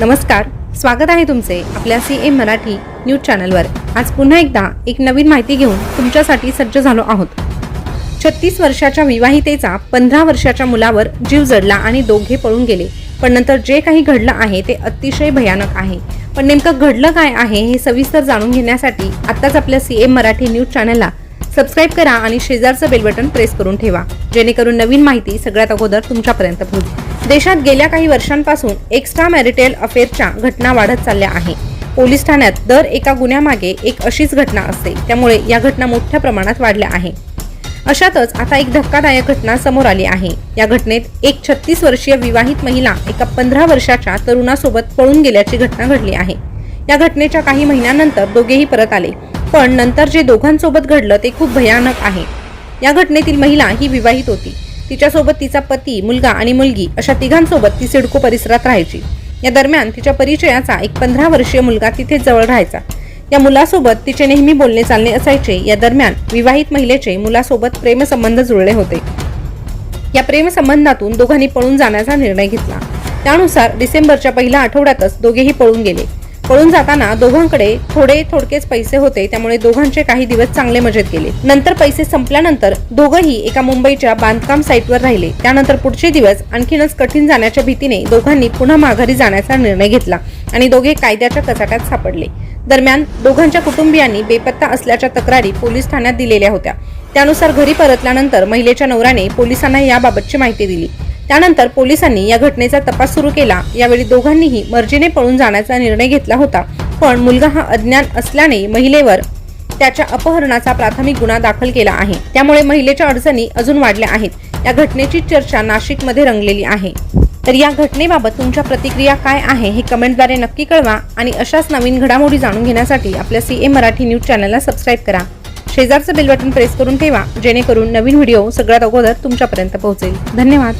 नमस्कार स्वागत आहे तुमचे आपल्या सी एम मराठी न्यूज चॅनलवर. आज पुन्हा एकदा एक नवीन माहिती घेऊन तुमच्यासाठी सज्ज झालो आहोत. छत्तीस वर्षाच्या विवाहितेचा पंधरा वर्षाच्या मुलावर जीव जडला आणि दोघे पळून गेले. पण नंतर जे काही घडलं आहे ते अतिशय भयानक आहे. पण नेमकं घडलं काय आहे हे सविस्तर जाणून घेण्यासाठी आत्ताच आपल्या सी एम मराठी न्यूज चॅनलला सबस्क्राईब करा आणि शेजारचं बेल बटन प्रेस करून ठेवा. जेणेकरून नवीन माहिती सगळ्यात अगोदर तुमच्यापर्यंत पोहोचेल. देशात गेल्या काही वर्षांपासून एक्स्ट्रा मॅरिटेल अफेअरच्या घटना वाढत चालल्या आहे. पोलीस ठाण्यात दर एका गुन्ह्यामागे एक अशीच घटना असते. त्यामुळे या घटना मोठ्या प्रमाणात वाढल्या आहे. अशातच आता एक धक्कादायक घटना समोर आली आहे. या घटनेत एक छत्तीस वर्षीय विवाहित महिला एका पंधरा वर्षाच्या तरुणासोबत पळून गेल्याची घटना घडली आहे. या घटनेच्या काही महिन्यानंतर दोघेही परत आले. पण नंतर जे दोघांसोबत घडलं ते खूप भयानक आहे. या घटनेतील महिला ही विवाहित होती. तिच्यासोबत तिचा पती मुलगा आणि मुलगी अशा तिघांसोबत ती सिडको परिसरात राहायची. या दरम्यान तिच्या परिचयाचा एक पंधरा वर्षीय मुलगा तिथे जवळ राहायचा. या मुलासोबत तिचे नेहमी बोलणे चालणे असायचे. या दरम्यान विवाहित महिलेचे मुलासोबत प्रेमसंबंध जुळले होते. या प्रेमसंबंधातून दोघांनी पळून जाण्याचा निर्णय घेतला. त्यानुसार डिसेंबरच्या पहिल्या आठवड्यातच दोघेही पळून गेले. पळून जाताना दोघांकडे थोडे थोडकेच पैसे होते त्यामुळे दोघांचे काही दिवस चांगले मजेत गेले. नंतर पैसे संपल्यानंतर दोघंही एका मुंबईच्या बांधकाम साईटवर राहिले. त्यानंतर पुढचे दिवस आणखीनच कठीण जाण्याच्या भीतीने दोघांनी पुन्हा माघारी जाण्याचा निर्णय घेतला आणि दोघे कायद्याच्या कचाट्यात सापडले. दरम्यान दोघांच्या कुटुंबियांनी बेपत्ता असल्याच्या तक्रारी पोलीस ठाण्यात दिलेल्या होत्या. त्यानुसार घरी परतल्यानंतर महिलेच्या नवऱ्याने पोलिसांना याबाबतची माहिती दिली. त्यानंतर पोलिसांनी या घटनेचा तपास सुरू केला. यावेळी दोघांनीही मर्जीने पळून जाण्याचा निर्णय घेतला होता. पण मुलगा हा अज्ञान असल्याने महिलेवर त्याच्या अपहरणाचा प्राथमिक गुन्हा दाखल केला आहे. त्यामुळे महिलेच्या अडचणी अजून वाढल्या आहेत. या घटनेची चर्चा नाशिकमध्ये रंगलेली आहे. तर या घटनेबाबत तुमच्या प्रतिक्रिया काय आहे हे कमेंटद्वारे नक्की कळवा आणि अशाच नवीन घडामोडी जाणून घेण्यासाठी आपल्या सी ए मराठी न्यूज चॅनलला सबस्क्राईब करा. शेजारचं बेल बटन प्रेस करून ठेवा जेणेकरून नवीन व्हिडिओ सगळ्यात अगोदर तुमच्यापर्यंत पोहोचेल. धन्यवाद.